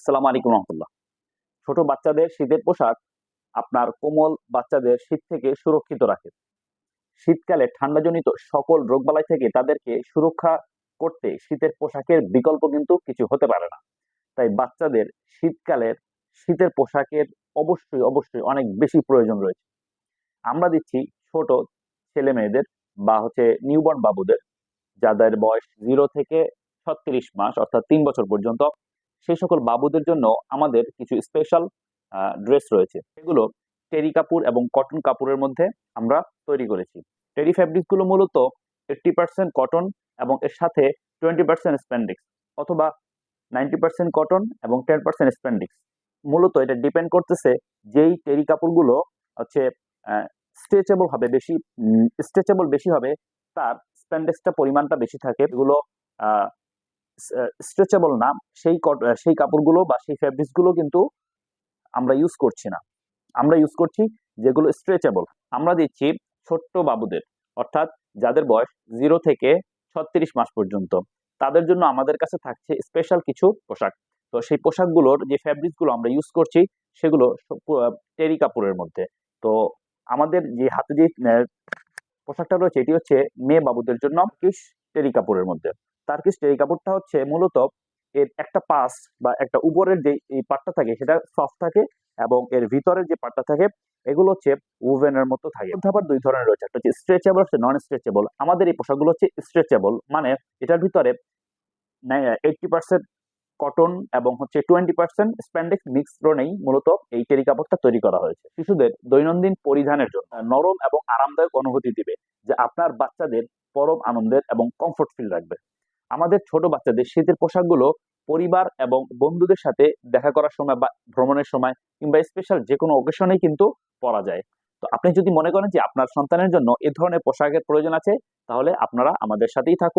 আসসালামু আলাইকুম রহমতুল্লাহ। ছোট বাচ্চাদের শীতের পোশাক আপনার কোমল বাচ্চাদের শীত থেকে সুরক্ষিত রাখে। শীতকালে ঠান্ডাজনিত সকল রোগবালাই থেকে তাদেরকে সুরক্ষা করতে শীতের পোশাকের বিকল্প কিন্তু কিছু হতে পারে না। তাই বাচ্চাদের শীতকালের শীতের পোশাকের অবশ্যই অবশ্যই অনেক বেশি প্রয়োজন রয়েছে। আমরা দিচ্ছি ছোট ছেলে মেয়েদের বা হচ্ছে নিউবর্ন বাবুদের, যাদের বয়স জিরো থেকে ছত্রিশ মাস অর্থাৎ তিন বছর পর্যন্ত সেই সকল বাবুদের জন্য আমাদের কিছু স্পেশাল ড্রেস রয়েছে। এগুলো টেরি কাপড় এবং কটন কাপড়ের মধ্যে আমরা তৈরি করেছি। টেরি ফ্যাব্রিকগুলো মূলত এইট্টি পার্সেন্ট কটন এবং এর সাথে টোয়েন্টি পার্সেন্ট স্প্যান্ডিক্স অথবা নাইনটি পার্সেন্ট কটন এবং টেন পার্সেন্ট স্প্যান্ডিক্স মূলত এটা ডিপেন্ড করতেছে যেই টেরি কাপড়গুলো হচ্ছে স্ট্রেচেবল হবে বেশি স্ট্রেচেবল বেশি হবে, তার স্প্যান্ডেক্সটা পরিমাণটা বেশি থাকে। এগুলো স্ট্রেচেবল না, সেই সেই কাপড়গুলো বা সেই ফ্যাব্রিক্সগুলো কিন্তু আমরা ইউজ করছি না। আমরা ইউজ করছি যেগুলো স্ট্রেচেবল আমরা দিচ্ছি ছোট্ট বাবুদের, অর্থাৎ যাদের বয়স জিরো থেকে ছত্রিশ মাস পর্যন্ত। তাদের জন্য আমাদের কাছে থাকছে স্পেশাল কিছু পোশাক। তো সেই পোশাকগুলোর যে ফ্যাব্রিক্সগুলো আমরা ইউজ করছি, সেগুলো টেরি কাপড়ের মধ্যে। তো আমাদের যে হাতে যে পোশাকটা রয়েছে, এটি হচ্ছে মেয়ে বাবুদের জন্য টেরি কাপড়ের মধ্যে। তার্কিশ টেরি কাপড়টা হচ্ছে মূলত এর একটা পাস বা একটা উপরের যে এই পাটটা থাকে সেটা সফট থাকে এবং এর ভিতরের যে পাটটা থাকে এগুলো হচ্ছে উভেনের মতো থাকে। আবার দুই ধরনের রয়েছে, একটা হচ্ছে স্ট্রেচেবল একটা নন স্ট্রেচেবল আমাদের এই পোশাকগুলো হচ্ছে স্ট্রেচেবল মানে এটার ভিতরে এইটটি পার্সেন্ট কটন এবং হচ্ছে টোয়েন্টি পার্সেন্ট স্প্যান্ডেক্স মিক্সডনেই মূলত এই টেরি কাপড়টা তৈরি করা হয়েছে। শিশুদের দৈনন্দিন পরিধানের জন্য নরম এবং আরামদায়ক অনুভূতি দিবে, যে আপনার বাচ্চাদের পরম আনন্দের এবং কমফোর্ট ফিল রাখবে। আমাদের ছোট বাচ্চাদের শীতের পোশাকগুলো পরিবার এবং বন্ধুদের সাথে দেখা করার সময় বা ভ্রমণের সময় কিংবা স্পেশাল যে কোনো অকেশনে কিন্তু পরা যায়। তো আপনি যদি মনে করেন যে আপনার সন্তানের জন্য এ ধরনের পোশাকের প্রয়োজন আছে, তাহলে আপনারা আমাদের সাথেই থাকুন।